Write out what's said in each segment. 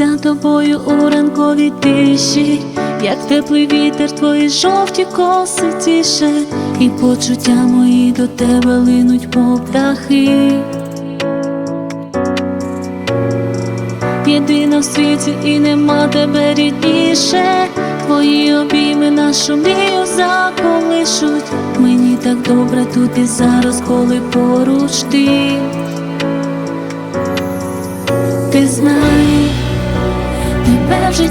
Любуюся тобою у ранковій тиші, як теплий вітер, твої жовті коси тіше, і почуття мої до тебе линуть по птахи. Єдина в світі і нема тебе рідніше, твої обійми нашу мрію заколишуть. Мені так добре тут і зараз, коли поруч ти. Ти в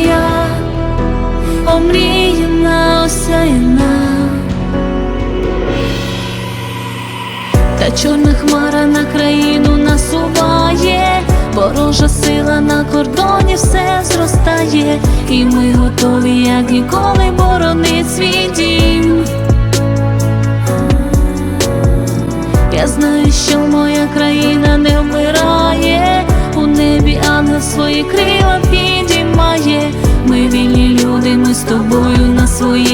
я, омріяна та чорна хмара на країну насуває, ворожа сила на кордоні все зростає, і ми готові, як ніколи, боронить свій дім. Я знаю, що моя країна не вмирає, у небі ангел свої крила підіймає. Ми вільні люди, ми з тобою на своїй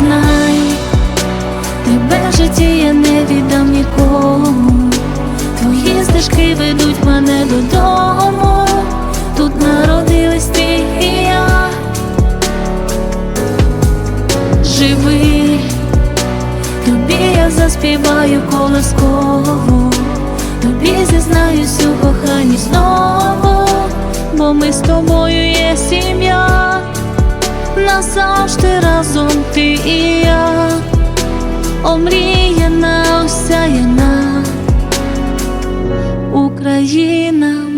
знай, тебе в житті я не віддам нікому, твої стежки ведуть мене додому, тут народились ти і я, живи, тобі я заспіваю колоскову, тобі зізнаюсь у коханні знову, бо ми з тобою є сім'я. Назавжди разом ти і я, омріяна, осяяна Україна.